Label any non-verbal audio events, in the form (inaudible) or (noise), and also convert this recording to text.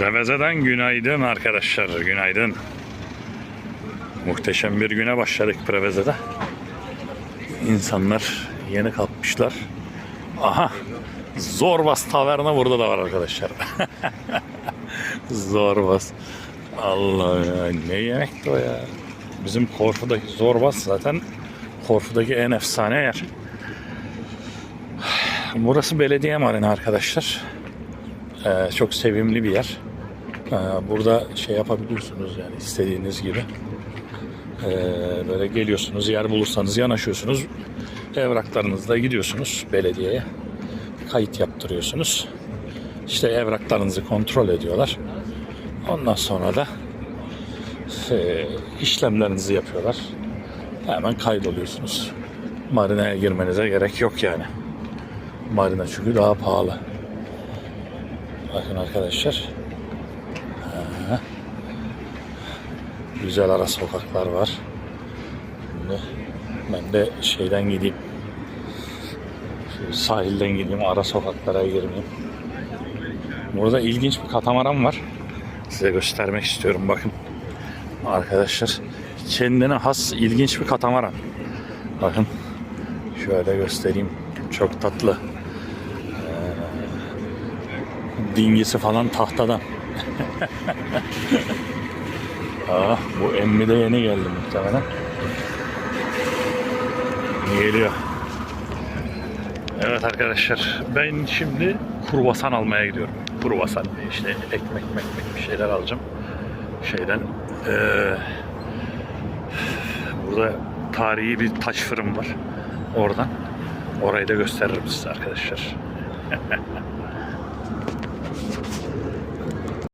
Reveze'den günaydın arkadaşlar, günaydın. Muhteşem bir güne başladık Preveze'de. İnsanlar yeni kalkmışlar. Aha, Zorbas Taverna burada da var arkadaşlar. (laughs) Zorbas. Allah ya, ne yemekti o ya. Bizim Korfu'daki Zorbas zaten Korfu'daki en efsane yer. Burası belediye marina arkadaşlar. Ee, çok sevimli bir yer. Ee, burada şey yapabiliyorsunuz yani istediğiniz gibi. Ee, böyle geliyorsunuz, yer bulursanız yanaşıyorsunuz. Evraklarınızla gidiyorsunuz belediyeye. Kayıt yaptırıyorsunuz. İşte evraklarınızı kontrol ediyorlar. Ondan sonra da e, işlemlerinizi yapıyorlar. Hemen kaydoluyorsunuz. Marinaya girmenize gerek yok yani. Marina çünkü daha pahalı. Bakın arkadaşlar. Ha. Güzel ara sokaklar var. Şimdi ben de şeyden gideyim. Sahilden gideyim ara sokaklara girmeyeyim. Burada ilginç bir katamaran var. Size göstermek istiyorum bakın. Arkadaşlar kendine has ilginç bir katamaran. Bakın şöyle göstereyim. Çok tatlı. dingisi falan tahtadan. (laughs) ah, bu emmi de yeni geldi muhtemelen. Geliyor. Evet arkadaşlar ben şimdi kruvasan almaya gidiyorum. Kruvasan işte ekmek ekmek bir şeyler alacağım. Şeyden eee, burada tarihi bir taş fırın var. Oradan. Orayı da gösteririm size arkadaşlar. (laughs)